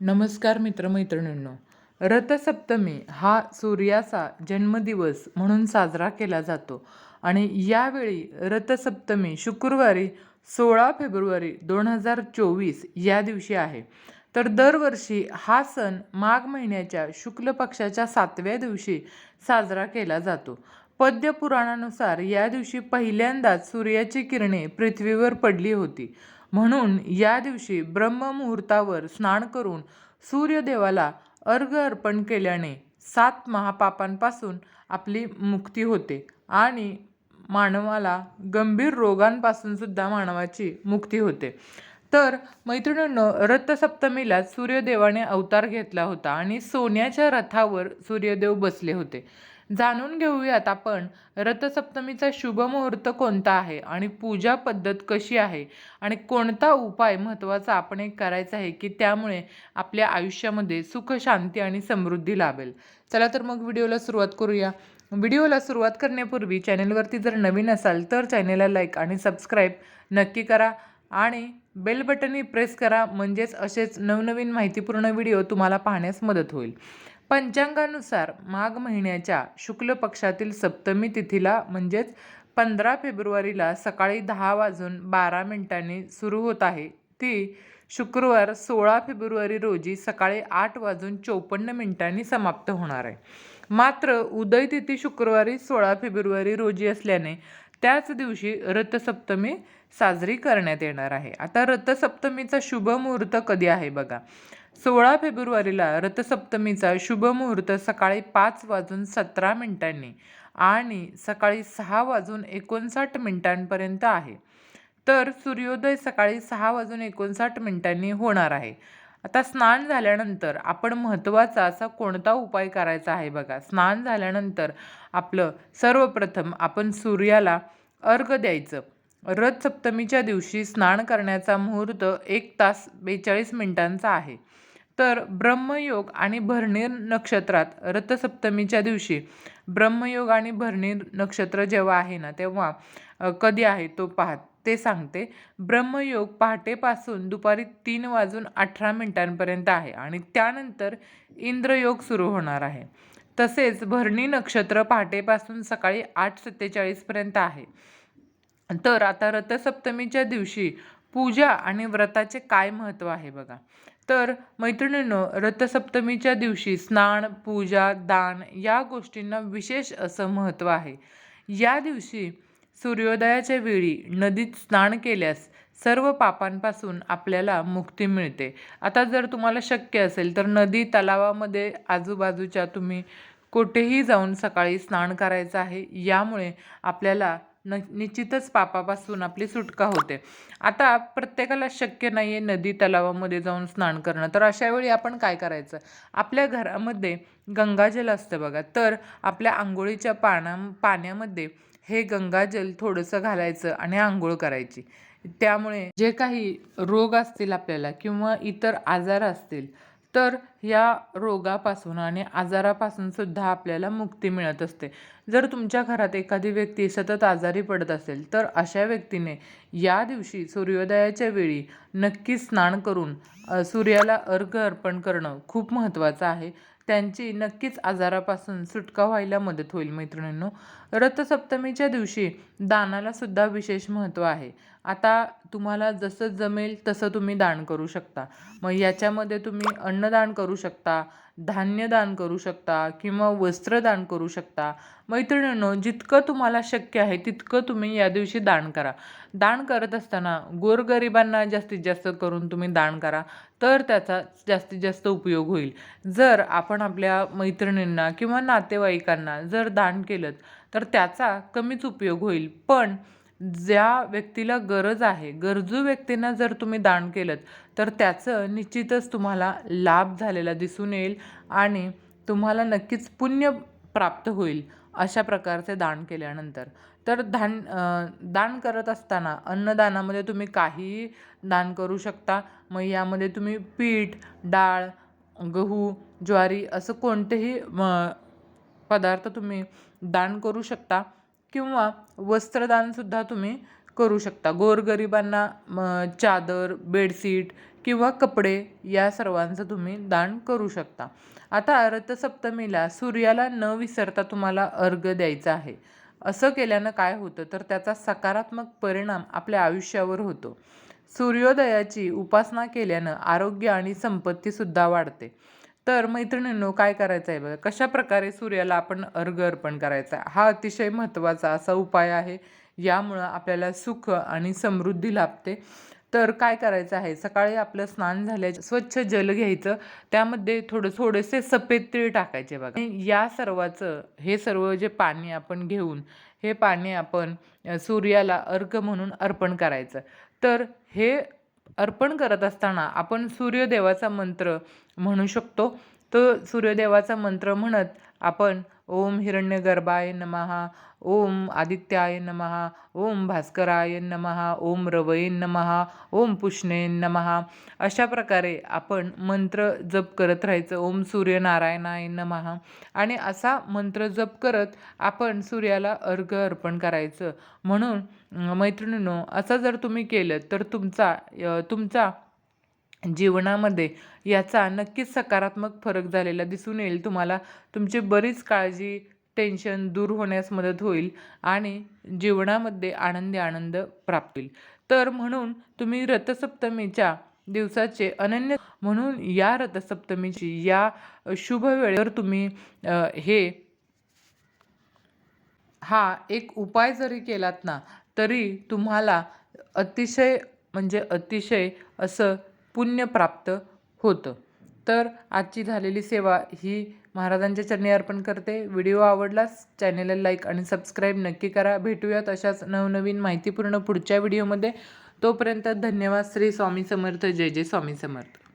नमस्कार मित्रमैत्रिणींनो. रथसप्तमी हा सूर्याचा जन्मदिवस म्हणून साजरा केला जातो आणि यावेळी रथसप्तमी शुक्रवारी सोळा फेब्रुवारी दोन हजार चोवीस या दिवशी आहे. तर दरवर्षी हा सण माघ महिन्याच्या शुक्ल पक्षाच्या सातव्या दिवशी साजरा केला जातो. पद्य पुराणानुसार या दिवशी पहिल्यांदाच सूर्याची किरणे पृथ्वीवर पडली होती. म्हणून या दिवशी ब्रह्ममुहूर्तावर स्नान करून सूर्यदेवाला अर्घ अर्पण केल्याने सात महापापांपासून आपली मुक्ती होते आणि मानवाला गंभीर रोगांपासून सुद्धा मानवाची मुक्ती होते. तर मैत्रिणींनो रथसप्तमीला सूर्यदेवाने अवतार घेतला होता आणि सोन्याच्या रथावर सूर्यदेव बसले होते. जाणून घेऊयात आपण. रथसप्तमीचा शुभ मुहूर्त कोणता आहे? आणि पूजा पद्धत कशी आहे? आणि कोणता उपाय महत्त्वाचा आपण एक करायचा आहे की त्यामुळे आपल्या आयुष्यामध्ये सुख शांती आणि समृद्धी लाभेल. चला तर मग व्हिडिओला सुरुवात करूया. व्हिडिओला सुरुवात करण्यापूर्वी चॅनेलवरती जर नवीन असाल तर चॅनेलला लाईक आणि सबस्क्राईब नक्की करा आणि बेल बटनही प्रेस करा. म्हणजेच असेच नवनवीन माहितीपूर्ण व्हिडिओ तुम्हाला पाहण्यास मदत होईल. पंचांगानुसार माघ महिन्याच्या शुक्ल पक्षातील सप्तमी तिथीला म्हणजेच पंधरा फेब्रुवारीला सकाळी दहा वाजून बारा मिनिटांनी सुरू होत आहे. ती शुक्रवार सोळा फेब्रुवारी रोजी सकाळी आठ वाजून चोपन्न मिनिटांनी समाप्त होणार आहे. मात्र उदय तिथी शुक्रवारी सोळा फेब्रुवारी रोजी असल्याने त्याच दिवशी रथसप्तमी साजरी करण्यात येणार आहे. आता रथसप्तमीचा शुभ मुहूर्त कधी आहे बघा. सोळा फेब्रुवारीला रथसप्तमीचा शुभ मुहूर्त सकाळी पाच वाजून सतरा मिनिटांनी आणि सकाळी सहा वाजून एकोणसाठ मिनिटांपर्यंत आहे. तर सूर्योदय सकाळी सहा वाजून एकोणसाठ मिनिटांनी होणार आहे. आता स्नान झाल्यानंतर आपण महत्त्वाचा असा कोणता उपाय करायचा आहे बघा. स्नान झाल्यानंतर आपलं सर्वप्रथम आपण सूर्याला अर्घ द्यायचं. रथ सप्तमीच्या दिवशी स्नान करण्याचा मुहूर्त एक तास बेचाळीस मिनिटांचा आहे. तर ब्रह्मयोग आणि भरणीर नक्षत्रात रथसप्तमीच्या दिवशी. ब्रह्मयोग आणि भरणीर नक्षत्र जेव्हा आहे ना तेव्हा कधी आहे तो पाहत ते सांगते. ब्रह्मयोग पहाटेपासून दुपारी तीन वाजून अठरा मिनिटांपर्यंत आहे आणि त्यानंतर इंद्रयोग सुरू होणार आहे. तसेच भरणी नक्षत्र पहाटेपासून सकाळी आठ सत्तेचाळीसपर्यंत आहे. तर आता रथसप्तमीच्या दिवशी पूजा आणि व्रताचे काय महत्त्व आहे बघा. तर मैत्रिणींनो रथसप्तमीच्या दिवशी स्नान पूजा दान या गोष्टींना विशेष असं महत्त्व आहे. या दिवशी सूर्योदयाच्या वेळी नदीत स्नान केल्यास सर्व पापांपासून आपल्याला मुक्ती मिळते. आता जर तुम्हाला शक्य असेल तर नदी तलावामध्ये आजूबाजूच्या तुम्ही कुठेही जाऊन सकाळी स्नान करायचं आहे यामुळे आपल्याला न निश्चितच पापापासून आपली सुटका होते. आता प्रत्येकाला शक्य नाही आहे नदी तलावामध्ये जाऊन स्नान करणं. तर अशा वेळी आपण काय करायचं? आपल्या घरामध्ये गंगाजल असतं बघा. तर आपल्या आंघोळीच्या पाण्या पाण्यामध्ये हे गंगाजल थोडंसं घालायचं आणि आंघोळ करायची. त्यामुळे जे काही रोग असतील आपल्याला किंवा इतर आजार असतील तर या रोगापासून आणि आजारापासून सुद्धा आपल्याला मुक्ती मिळत असते. जर तुमच्या घरात एखादी व्यक्ती सतत आजारी पडत असेल तर अशा व्यक्तीने या दिवशी सूर्योदयाच्या वेळी नक्की स्नान करून सूर्याला अर्घ अर्पण करणं खूप महत्त्वाचं आहे. त्यांची नक्कीच आजारापासून सुटका व्हायला मदत होईल मैत्रिणींनो. रथसप्तमीच्या दिवशी दानाला सुद्धा विशेष महत्त्व आहे. आता तुम्हाला जसं जमेल तसं तुम्ही दान करू शकता. मग याच्यामध्ये तुम्ही अन्नदान करू शकता धान्य दान करू शकता किंवा वस्त्रदान करू शकता. मैत्रिणींनो जितकं तुम्हाला शक्य आहे तितकं तुम्ही या दिवशी दान करा. दान करत असताना गोरगरिबांना जास्तीत जास्त करून तुम्ही दान करा तर त्याचा जास्तीत जास्त उपयोग होईल. जर आपण आपल्या मैत्रिणींना किंवा नातेवाईकांना जर दान केलं तर त्याचा कमीच उपयोग होईल. पण ज्या व्यक्तीला गरज आहे गरजू व्यक्तींना जर तुम्ही दान केलं तर त्याचं निश्चितच तुम्हाला लाभ झालेला दिसून येईल आणि तुम्हाला नक्कीच पुण्य प्राप्त होईल अशा प्रकारचे दान केल्यानंतर. तर धान दान करत असताना अन्नदानामध्ये तुम्ही काहीही दान करू शकता. मग यामध्ये तुम्ही पीठ डाळ गहू ज्वारी असं कोणतेही पदार्थ तुम्ही दान करू शकता किंवा वस्त्रदानसुद्धा तुम्ही करू शकता. गोरगरिबांना चादर बेडशीट किंवा कपडे या सर्वांचं तुम्ही दान करू शकता. आता रथसप्तमीला सूर्याला न विसरता तुम्हाला अर्घ द्यायचा आहे. असं केल्यानं काय होतं? तर त्याचा सकारात्मक परिणाम आपल्या आयुष्यावर होतो. सूर्योदयाची उपासना केल्यानं आरोग्य आणि संपत्तीसुद्धा वाढते. तर मैत्रिणींनो काय करायचं आहे बघा कशा प्रकारे सूर्याला आपण अर्घ अर्पण करायचा आहे हा अतिशय महत्त्वाचा असा उपाय आहे यामुळं आपल्याला सुख आणि समृद्धी लाभते. तर काय करायचं आहे सकाळी आपलं स्नान झाल्याच्या स्वच्छ जल घ्यायचं त्यामध्ये थोडं थोडेसे सफेद तीळ टाकायचे बघा. या सर्वाचं हे सर्व जे पाणी आपण घेऊन हे पाणी आपण सूर्याला अर्घ म्हणून अर्पण करायचं. तर हे अर्पण करत असताना आपण सूर्यदेवाचा मंत्र म्हणू शकतो. तो सूर्यदेवाचा मंत्र म्हणत आपण ओम हिरण्यगर्भाय नमहा ओम आदित्याय नमः ओम भास्कराय नमहा ओम रवये नमहा ओम पुष्णे नमहा अशा प्रकारे आपण मंत्र जप करत राहायचं. ओम सूर्यनारायणाय नमः. आणि असा मंत्र जप करत आपण सूर्याला अर्घ अर्पण करायचं. म्हणून मैत्रिणीनो मैत्रिणींनो असं जर तुम्ही केलं तर तुमचा तुमचा जीवनामध्ये याचा नक्कीच सकारात्मक फरक झालेला दिसून येईल. तुम्हाला तुमची बरीच काळजी टेन्शन दूर होण्यास मदत होईल आणि जीवनामध्ये आनंदी आनंद प्राप्त होईल. तर म्हणून तुम्ही रथसप्तमीच्या दिवसाचे अनन्य म्हणून या रथसप्तमीची या शुभ वेळेवर तुम्ही हे हा एक उपाय जरी केलात ना तरी तुम्हाला अतिशय म्हणजे अतिशय असं पुण्य प्राप्त होतं. तर आजची झालेली सेवा ही महाराजांच्या चरणी अर्पण करते. व्हिडिओ आवडलाच चॅनेलला लाईक आणि सबस्क्राईब नक्की करा. भेटूयात अशाच नवनवीन माहितीपूर्ण पुढच्या व्हिडिओमध्ये. तोपर्यंत धन्यवाद. श्री स्वामी समर्थ. जय जय स्वामी समर्थ.